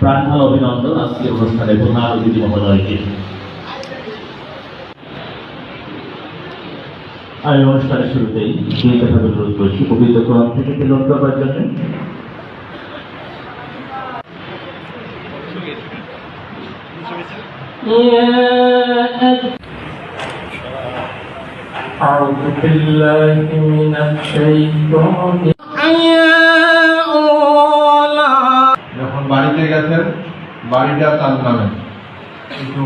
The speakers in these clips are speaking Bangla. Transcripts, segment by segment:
প্রাণ অভিনন্দন আজকের অনুষ্ঠানে প্রধান অতিথি মহোদয়কে আমি অনুষ্ঠানের শুরুতেই দুই কথা অনুরোধ করছি পবিত্র কোরআন থেকে তিলক করার জন্য أعوذ بالله من الشيطان যখন বাড়িতে গেছেন, বাড়িটা তার নামে কিন্তু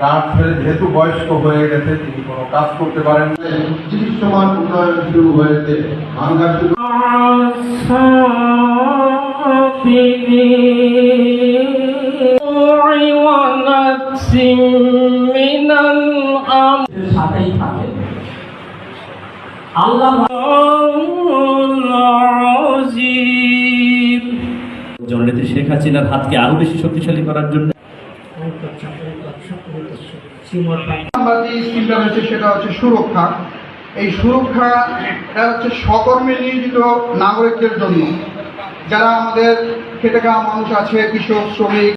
তার ছেলে যেহেতু বয়স্ক হয়ে গেছে, তিনি কোনো কাজ করতে পারেন না দৃশ্যমান উন্নয়ন শুরু হয়েছে সাথেই থাকে আল্লাহ জননেত্রী শেখ হাসিনার হাতকে আরও বেশি শক্তিশালী করার জন্য। সুরক্ষা। এই সুরক্ষা, এটা হচ্ছে সকর্মে নিয়োজিত নাগরিকদের জন্য। যারা আমাদের খেটে মানুষ আছে, কৃষক, শ্রমিক